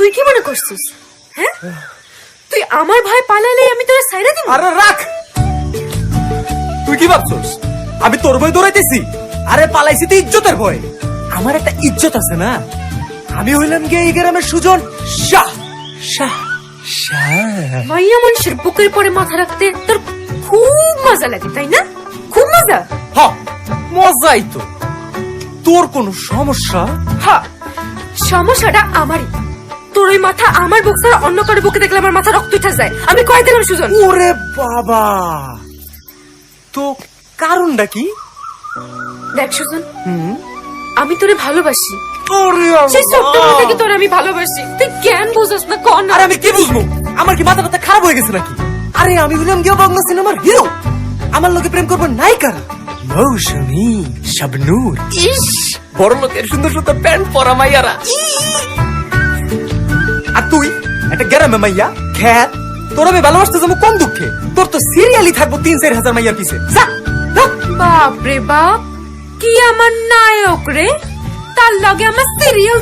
তুই কি মনে করছিস? হ্যাঁ? তুই আমার ভাই পালাইলে আমি তোরা সাইরা দিব? আরে রাখ! তুই কি ভাবছস? আমি তোর ভয় দৌড়াইতেছি। আরে পালাইছি তো ইজ্জতের ভয়। আমার একটা ইজ্জত আছে না? আমি হইলাম গিয়ে এই গ্রামের সুজন শাহ। শাহ শাহ। মাইয়া মানুষের বুকের পরে মাথা রাখতে তোর খুব মজা লাগে তাই না? খুব মজা? হ মজাই তো। তোর কোনো সমস্যা? হ্যাঁ সমস্যাটা আমারই। তোর ওই মাথা আমার বুক ছাড়া অন্য কারও বুকে দেখলে আমার মাথা রক্ত উঠে যায়। আমি কয়ে দিলাম সুজন। ওরে বাবা! তো কারণটা কি? দেখ সুজন আমি তোরে ভালোবাসি। ওরে সেই ছোট্টবেলা থেকে তোর আমি ভালোবাসি? তুই জ্ঞান বুঝোস না কন আরে আমি কি বুঝব? আমার কি মাথা ব্যথা খারাপ হয়ে গেছে নাকি? আরে আমি হলাম গিয়ে বাংলা সিনেমার হিরো। আমার লোকে প্রেম করব নায়িকা মৌসুমি শাবনূর। ইস! বড় লোকের সুন্দর সুন্দর প্যান্ট পরা মাইয়ারা। আর তুই, একটা গ্রামে মাইয়া, খ্যাত, তোর আমি ভালোবাসতে যাব কোন দুঃখে? তোর তো সিরিয়ালি থাকব তিন, চার হাজার মাইয়ার পিছে। বাপ রে বাপ, কি আমার নায়ক রে? তার লগে আমার সিরিয়াল